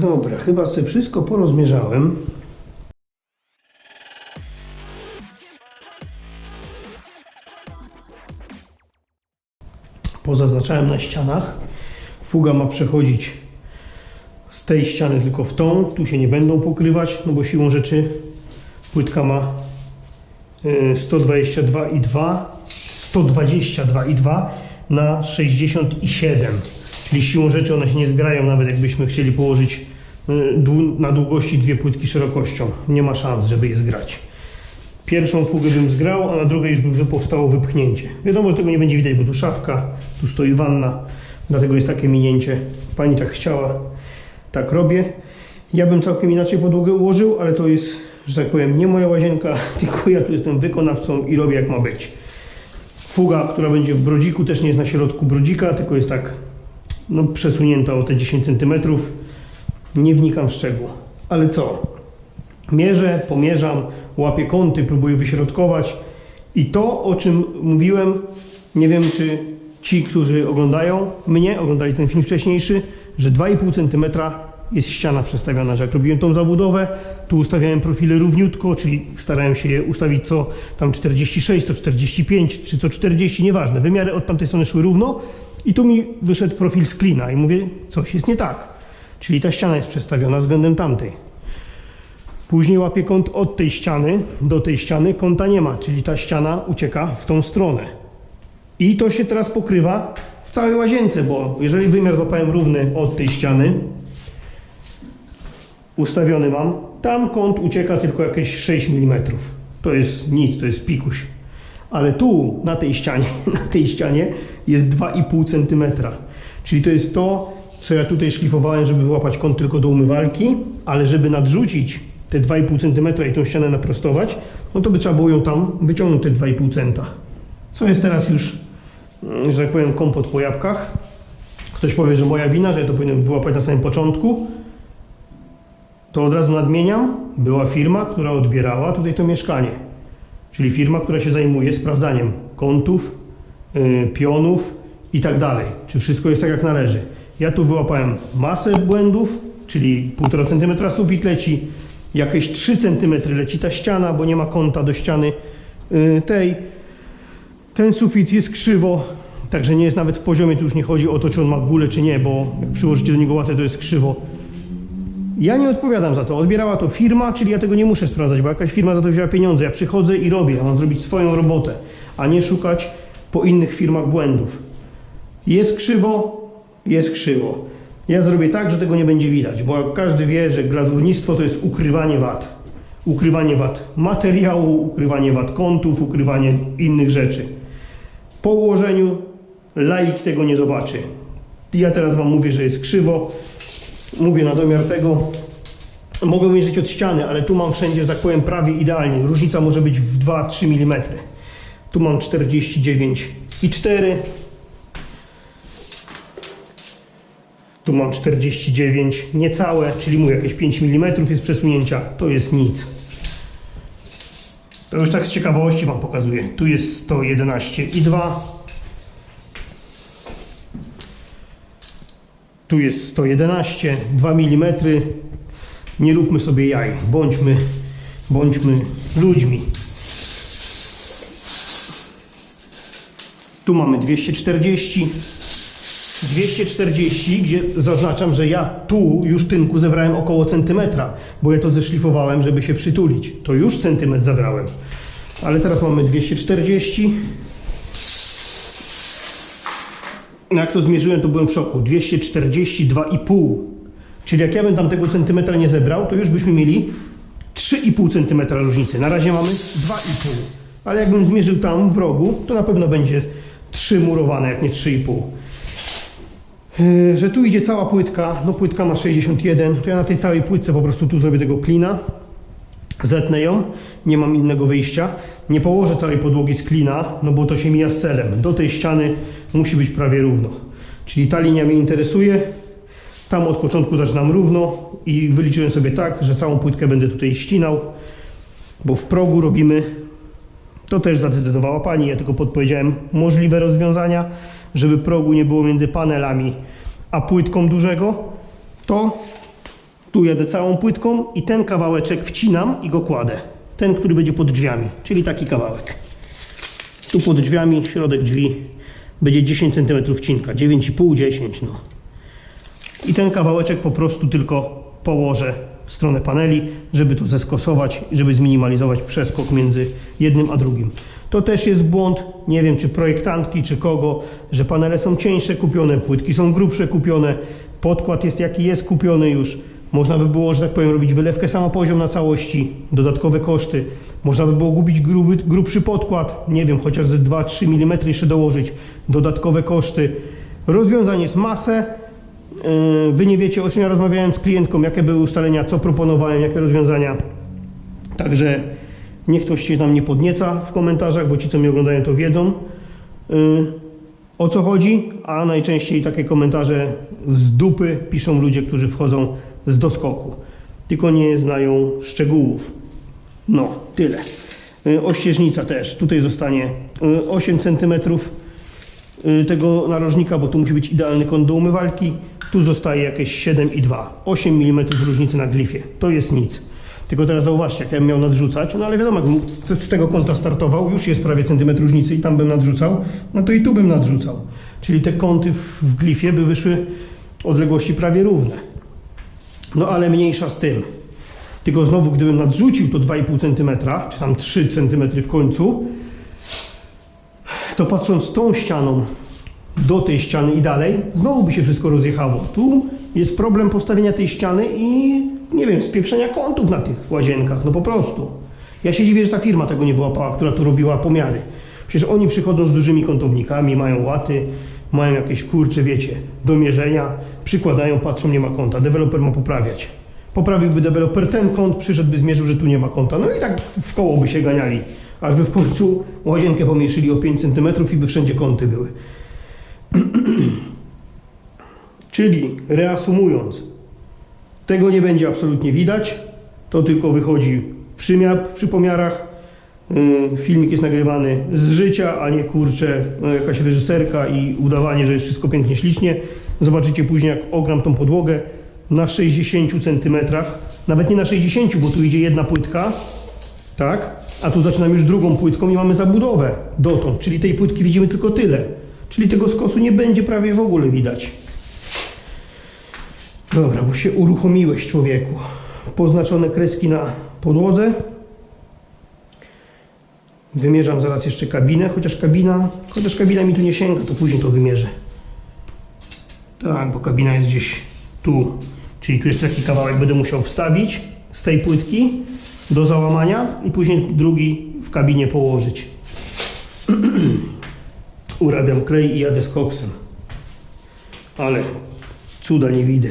Dobra, chyba sobie wszystko porozmierzałem. Pozaznaczałem na ścianach. Fuga ma przechodzić z tej ściany tylko w tą. Tu się nie będą pokrywać, no bo siłą rzeczy płytka ma y, 122,2 122,2 na 67 czyli siłą rzeczy one się nie zgrają nawet jakbyśmy chcieli położyć y, na długości dwie płytki szerokością. Nie ma szans żeby je zgrać. Pierwszą fugę bym zgrał a na drugiej już by powstało wypchnięcie. Wiadomo że tego nie będzie widać bo tu szafka tu stoi wanna dlatego jest takie minięcie. Pani tak chciała tak robię. Ja bym całkiem inaczej podłogę ułożył ale to jest że tak powiem nie moja łazienka tylko ja tu jestem wykonawcą i robię jak ma być. Fuga, która będzie w brodziku, też nie jest na środku brodzika, tylko jest tak no, przesunięta o te 10 cm. Nie wnikam w szczegół. Ale co? Mierzę, pomierzam, łapię kąty, próbuję wyśrodkować. I to, o czym mówiłem, nie wiem, czy ci, którzy oglądają mnie, oglądali ten film wcześniejszy, że 2,5 cm jest ściana przestawiona, że jak robiłem tą zabudowę, tu ustawiałem profile równiutko, czyli starałem się je ustawić co tam 46, co 45, czy co 40, nieważne. Wymiary od tamtej strony szły równo i tu mi wyszedł profil z klina i mówię, coś jest nie tak. Czyli ta ściana jest przestawiona względem tamtej. Później łapię kąt od tej ściany do tej ściany, kąta nie ma, czyli ta ściana ucieka w tą stronę. I to się teraz pokrywa w całej łazience, bo jeżeli wymiar złapałem równy od tej ściany, ustawiony mam, tam kąt ucieka tylko jakieś 6 mm. To jest nic, to jest pikuś. Ale tu, na tej ścianie, na tej ścianie jest 2,5 cm. Czyli to jest to, co ja tutaj szlifowałem, żeby wyłapać kąt tylko do umywalki, ale żeby nadrzucić te 2,5 cm i tą ścianę naprostować, no to by trzeba było ją tam wyciągnąć te 2,5 cm. Co jest teraz już, mm, że tak powiem, kompot po jabłkach. Ktoś powie, że moja wina, że ja to powinienem wyłapać na samym początku. To od razu nadmieniam, była firma, która odbierała tutaj to mieszkanie. Czyli firma, która się zajmuje sprawdzaniem kątów, yy, pionów i tak dalej. Czy wszystko jest tak jak należy. Ja tu wyłapałem masę błędów, czyli 1,5 cm sufit leci, jakieś 3 cm leci ta ściana, bo nie ma kąta do ściany yy, tej. Ten sufit jest krzywo, także nie jest nawet w poziomie, tu już nie chodzi o to, czy on ma gulę, czy nie, bo jak przyłożycie do niego łatę, to jest krzywo. Ja nie odpowiadam za to. Odbierała to firma, czyli ja tego nie muszę sprawdzać, bo jakaś firma za to wzięła pieniądze. Ja przychodzę i robię, ja mam zrobić swoją robotę, a nie szukać po innych firmach błędów. Jest krzywo, jest krzywo. Ja zrobię tak, że tego nie będzie widać, bo każdy wie, że glazurnictwo to jest ukrywanie wad. Ukrywanie wad materiału, ukrywanie wad kątów, ukrywanie innych rzeczy. Po ułożeniu laik tego nie zobaczy. Ja teraz Wam mówię, że jest krzywo. Mówię na domiar tego. Mogę mierzyć od ściany, ale tu mam wszędzie, że tak powiem, prawie idealnie. Różnica może być w 2-3 mm. Tu mam 49,4. Tu mam 49 niecałe, czyli mówię jakieś 5 mm jest przesunięcia. To jest nic. To już tak z ciekawości Wam pokazuję. Tu jest 111,2. Tu jest 111, 2 mm. Nie róbmy sobie jaj, bądźmy, bądźmy ludźmi. Tu mamy 240. 240, gdzie zaznaczam, że ja tu już tynku zebrałem około centymetra, bo ja to zeszlifowałem, żeby się przytulić. To już centymetr zabrałem. Ale teraz mamy 240. No Jak to zmierzyłem, to byłem w szoku. 242,5. Czyli jak ja bym tam tego centymetra nie zebrał, to już byśmy mieli 3,5 centymetra różnicy. Na razie mamy 2,5. Ale jakbym zmierzył tam w rogu, to na pewno będzie 3 murowane, jak nie 3,5. Yy, Że tu idzie cała płytka, no płytka ma 61, to ja na tej całej płytce po prostu tu zrobię tego klina, zetnę ją, nie mam innego wyjścia. Nie położę całej podłogi z klina, no bo to się mija z celem. Do tej ściany musi być prawie równo. Czyli ta linia mnie interesuje. Tam od początku zaczynam równo i wyliczyłem sobie tak, że całą płytkę będę tutaj ścinał, bo w progu robimy, to też zadecydowała Pani, ja tylko podpowiedziałem możliwe rozwiązania, żeby progu nie było między panelami a płytką dużego, to Tu jadę całą płytką i ten kawałeczek wcinam i go kładę. Ten, który będzie pod drzwiami, czyli taki kawałek. Tu pod drzwiami, środek drzwi będzie 10 cm wcinka, 9,5, 10 no. I ten kawałeczek po prostu tylko położę w stronę paneli, żeby to zeskosować, żeby zminimalizować przeskok między jednym a drugim. To też jest błąd, nie wiem czy projektantki, czy kogo, że panele są cieńsze kupione, płytki są grubsze kupione, podkład jest jaki jest kupiony już. Można by było, że tak powiem, robić wylewkę samopoziom na całości, dodatkowe koszty. Można by było gubić gruby, grubszy podkład, nie wiem, chociaż ze 2-3 mm jeszcze dołożyć, dodatkowe koszty. Rozwiązań jest masę. Yy, Wy nie wiecie, o czym ja rozmawiałem z klientką, jakie były ustalenia, co proponowałem, jakie rozwiązania. Także niech ktoś się tam nie podnieca w komentarzach, bo ci, co mnie oglądają, to wiedzą yy, o co chodzi, a najczęściej takie komentarze z dupy piszą ludzie, którzy wchodzą z doskoku, tylko nie znają szczegółów. No, tyle. Yy, Ościeżnica też. Tutaj zostanie yy, 8 cm y, tego narożnika, bo tu musi być idealny kąt do umywalki. Tu zostaje jakieś 7,2. 8 mm różnicy na glifie. To jest nic. Tylko teraz zauważcie, jak ja bym miał nadrzucać, no ale wiadomo, jakbym z- tego kąta startował, już jest prawie centymetr różnicy i tam bym nadrzucał, no to i tu bym nadrzucał. Czyli te kąty w glifie by wyszły odległości prawie równe. No ale mniejsza z tym. Tylko znowu, gdybym nadrzucił to 2,5 cm, czy tam 3 cm w końcu, to patrząc tą ścianą do tej ściany i dalej, znowu by się wszystko rozjechało. Tu jest problem postawienia tej ściany i nie wiem, spieprzenia kątów na tych łazienkach, no po prostu. Ja się dziwię, że ta firma tego nie wyłapała, która tu robiła pomiary. Przecież oni przychodzą z dużymi kątownikami, mają łaty, mają jakieś kurcze, wiecie, do mierzenia, przykładają, patrzą, nie ma kąta. Deweloper ma poprawiać. Poprawiłby deweloper ten kąt, przyszedłby, zmierzył, że tu nie ma kąta. No i tak w koło by się ganiali. Aż by w końcu łazienkę pomniejszyli o 5 cm i by wszędzie kąty były. Czyli reasumując, tego nie będzie absolutnie widać. To tylko wychodzi przy, przy pomiarach. Yy, Filmik jest nagrywany z życia, a nie kurczę, no, jakaś reżyserka i udawanie, że jest wszystko pięknie, ślicznie. Zobaczycie później, jak ogram tą podłogę na 60 cm. Nawet nie na 60, bo tu idzie jedna płytka, tak? A tu zaczynam już drugą płytką i mamy zabudowę dotąd, czyli tej płytki widzimy tylko tyle. Czyli tego skosu nie będzie prawie w ogóle widać. Dobra, bo się uruchomiłeś człowieku. Poznaczone kreski na podłodze. Wymierzam zaraz jeszcze kabinę, chociaż kabina, chociaż kabina mi tu nie sięga, to później to wymierzę. Tak, bo kabina jest gdzieś tu. Czyli tu jest taki kawałek, będę musiał wstawić z tej płytki do załamania i później drugi w kabinie położyć. Urabiam klej i jadę z koksem. Ale cuda nie widzę.